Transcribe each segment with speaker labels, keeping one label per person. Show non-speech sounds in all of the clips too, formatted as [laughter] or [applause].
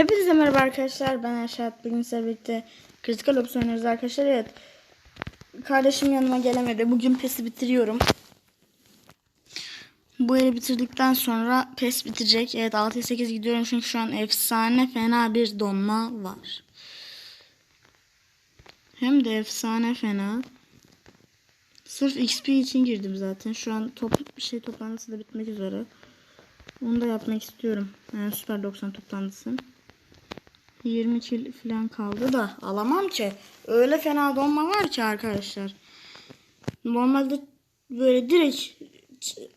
Speaker 1: Hepinize merhaba arkadaşlar. Ben Erşat. Bugün sizlerle birlikte Critical Ops oynuyoruz arkadaşlar. Evet. Kardeşim yanıma gelemedi. Bugün PES'i bitiriyorum. Bu eli bitirdikten sonra PES bitecek. Evet 6'ya 8 gidiyorum çünkü şu an efsane fena bir donma var. Hem de efsane fena. Sırf XP için girdim zaten. Şu an top şey toplantısı da bitmek üzere. Onu da yapmak istiyorum. Yani Süper 90 toplantısı. 20 kill falan kaldı da alamam ki. Öyle fena donma var ki arkadaşlar. Normalde böyle direkt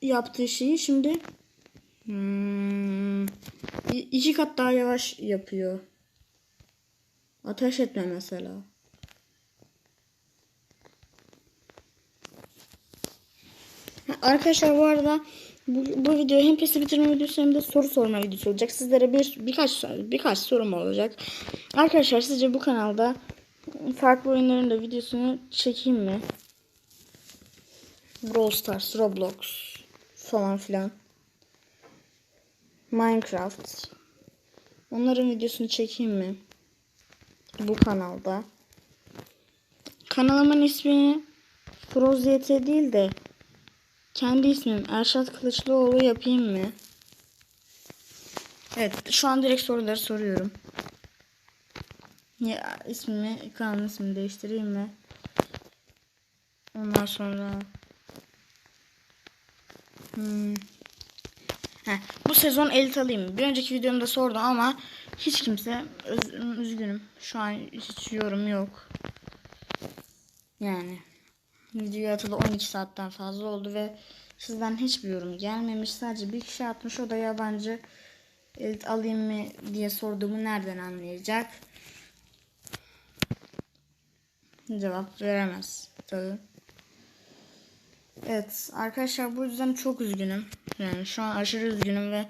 Speaker 1: yaptığı şeyi şimdi hmm, iki kat daha yavaş yapıyor. Ateş etme mesela. Arkadaşlar bu arada bu, bu video hem PES'i bitirme videosu hem de soru sorma videosu olacak. Sizlere bir birkaç birkaç sorum olacak. Arkadaşlar sizce bu kanalda farklı oyunların da videosunu çekeyim mi? Brawl Stars, Roblox falan filan. Minecraft. Onların videosunu çekeyim mi? Bu kanalda. Kanalımın ismini Frozyet değil de kendi ismim Erşat Kılıçlıoğlu yapayım mı? Evet şu an direkt soruları soruyorum. Ya ismimi kanalın ismini değiştireyim mi? Ondan sonra hmm. Heh, bu sezon elit alayım? Bir önceki videomda sordum ama hiç kimse öz- üzgünüm. Şu an hiç yorum yok. Yani video atılı 12 saatten fazla oldu ve sizden hiçbir yorum gelmemiş. Sadece bir kişi atmış o da yabancı. Elit alayım mı diye sorduğumu nereden anlayacak? Cevap veremez tabii. Evet arkadaşlar bu yüzden çok üzgünüm. Yani şu an aşırı üzgünüm ve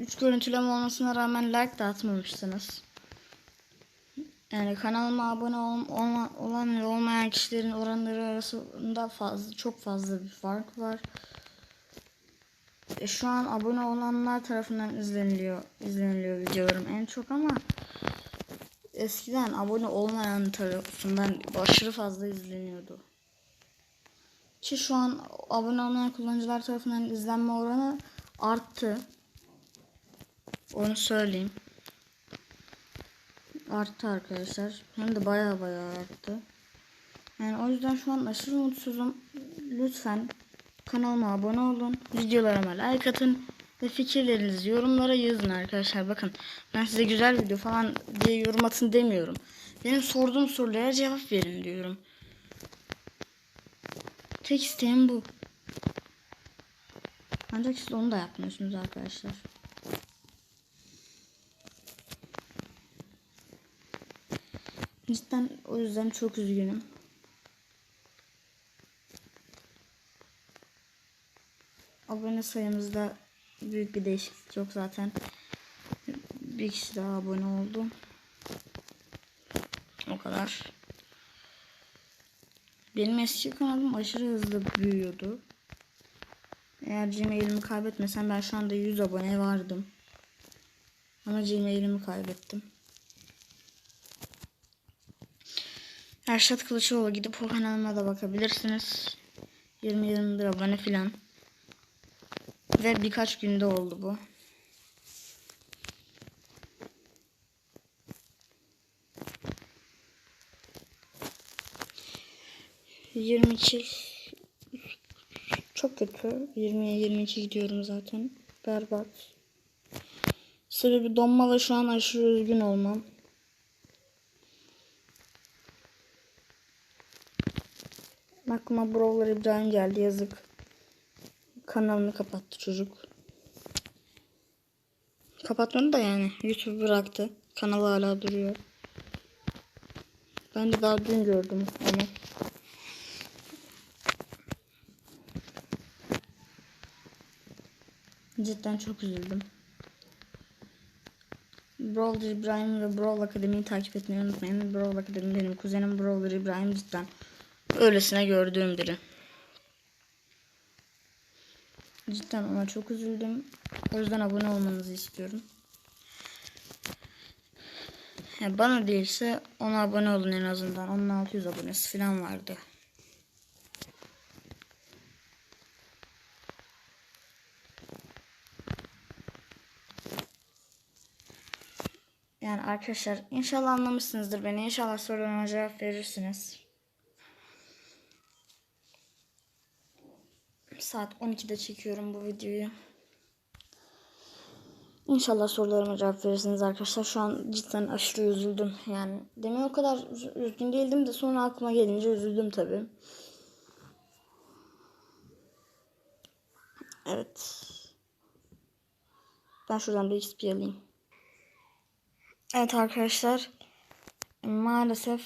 Speaker 1: 3 görüntüleme olmasına rağmen like de atmamışsınız. Yani kanalıma abone ol, olma, olan ve olmayan kişilerin oranları arasında fazla çok fazla bir fark var. E, şu an abone olanlar tarafından izleniliyor izleniliyor videolarım en çok ama eskiden abone olmayan tarafından aşırı fazla izleniyordu. Ki şu an abone olmayan kullanıcılar tarafından izlenme oranı arttı. Onu söyleyeyim. Arttı arkadaşlar. Hem de baya baya arttı. Yani o yüzden şu an aşırı mutsuzum. Lütfen kanalıma abone olun. Videolarıma like atın. Ve fikirlerinizi yorumlara yazın arkadaşlar. Bakın ben size güzel video falan diye yorum atın demiyorum. Benim sorduğum sorulara cevap verin diyorum. Tek isteğim bu. Ancak siz onu da yapmıyorsunuz arkadaşlar. Cidden o yüzden çok üzgünüm. Abone sayımızda büyük bir değişiklik yok zaten. Bir kişi daha abone oldu. O kadar. Benim eski kanalım aşırı hızlı büyüyordu. Eğer Gmail'imi kaybetmesem ben şu anda 100 abone vardım. Ama Gmail'imi kaybettim. Erşat Kılıçoğlu gidip o kanalıma da bakabilirsiniz. 20-21 abone filan. Ve birkaç günde oldu bu. Yirmi iki çok kötü. 20'ye 22 gidiyorum zaten. Berbat. Sebebi donma ve şu an aşırı üzgün olmam. Aklıma Brawler İbrahim geldi yazık. Kanalını kapattı çocuk. Kapatmadı da yani. YouTube bıraktı. Kanal hala duruyor. Ben de daha dün gördüm onu. Cidden çok üzüldüm. Brawler İbrahim ve Brawl Akademi'yi takip etmeyi unutmayın. Brawl Akademi benim kuzenim Brawler İbrahim cidden öylesine gördüğüm biri. Cidden ona çok üzüldüm. O yüzden abone olmanızı istiyorum. Ya bana değilse ona abone olun en azından. Onun 600 abonesi falan vardı. Yani arkadaşlar inşallah anlamışsınızdır beni. İnşallah sorularıma cevap verirsiniz. Saat 12'de çekiyorum bu videoyu. İnşallah sorularıma cevap verirsiniz arkadaşlar. Şu an cidden aşırı üzüldüm. Yani demin o kadar üz- üzgün değildim de sonra aklıma gelince üzüldüm tabii. Evet. Ben şuradan bir XP alayım. Evet arkadaşlar. Maalesef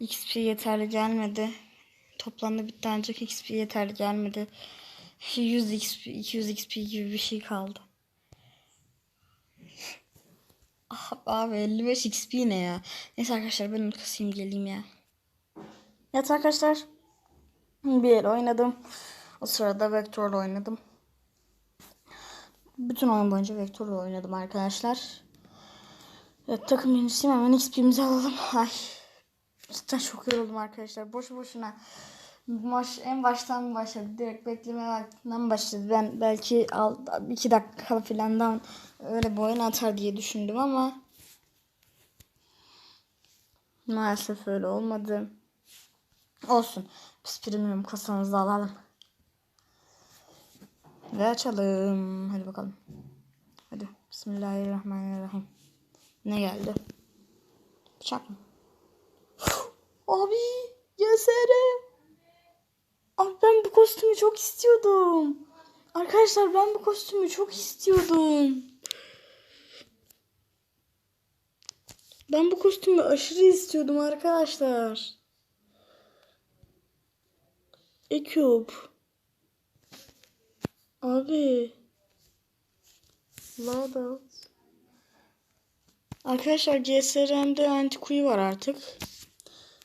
Speaker 1: XP yeterli gelmedi. Toplamda bitti ancak XP yeterli gelmedi. 100 XP, 200 XP gibi bir şey kaldı. [laughs] Ah, abi 55 XP ne ya? Neyse arkadaşlar ben kasayım geleyim ya. Evet arkadaşlar. Bir el oynadım. O sırada vektörle oynadım. Bütün oyun boyunca vektörle oynadım arkadaşlar. Evet takım birincisiyim hemen XP'mizi alalım. Ay. Cidden çok yoruldum arkadaşlar. Boşu boşuna. Maç en baştan başladı? Direkt bekleme vaktinden başladı. Ben belki al, iki dakika filandan öyle bir oyun atar diye düşündüm ama maalesef öyle olmadı. Olsun. Biz premium kasamızı alalım. Ve açalım. Hadi bakalım. Hadi. Bismillahirrahmanirrahim. Ne geldi? Bıçak mı? Abi GSR. Abi ben bu kostümü çok istiyordum. Arkadaşlar ben bu kostümü çok istiyordum. Ben bu kostümü aşırı istiyordum arkadaşlar. Eküp. Abi. Loadout. Arkadaşlar GSR'mde anti var artık.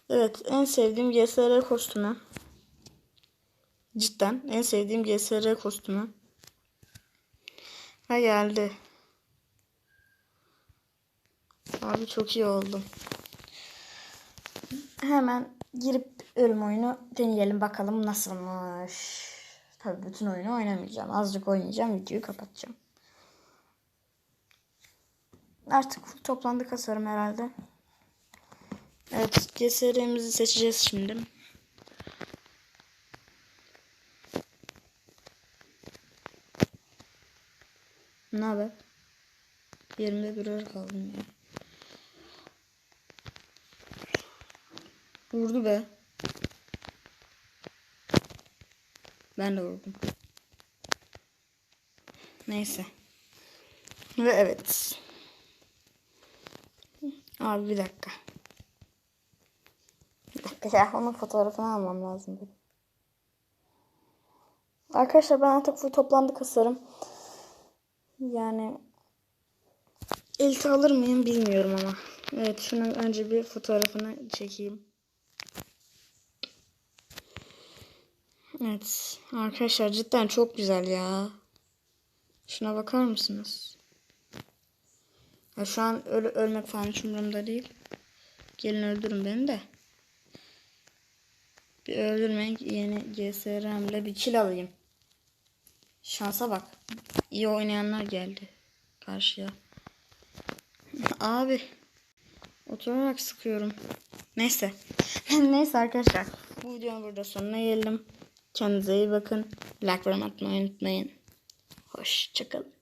Speaker 1: Evet en sevdiğim GSR kostümü. Cidden en sevdiğim GSR kostümü. Ha geldi. Abi çok iyi oldu. Hemen girip ölüm oyunu deneyelim bakalım nasılmış. Tabii bütün oyunu oynamayacağım. Azıcık oynayacağım. Videoyu kapatacağım. Artık toplandı kasarım herhalde. Evet GSR'mizi seçeceğiz şimdi. Ne haber? Yerimde durar kaldım ya. Vurdu be. Ben de vurdum. Neyse. Ve evet. Abi bir dakika. Dakika ya onun fotoğrafını almam lazım. Arkadaşlar ben artık full toplandı kasarım. Yani ilk alır mıyım bilmiyorum ama. Evet şunun önce bir fotoğrafını çekeyim. Evet arkadaşlar cidden çok güzel ya. Şuna bakar mısınız? Ya şu an öl ölmek falan hiç değil. Gelin öldürün beni de. Bir öldürmek yeni GSR'mle bir kill alayım. Şansa bak. İyi oynayanlar geldi karşıya. [laughs] Abi. Oturarak sıkıyorum. Neyse. [laughs] Neyse arkadaşlar. Bu videonun burada sonuna geldim. Kendinize iyi bakın. Like ve unutmayın. Hoşçakalın.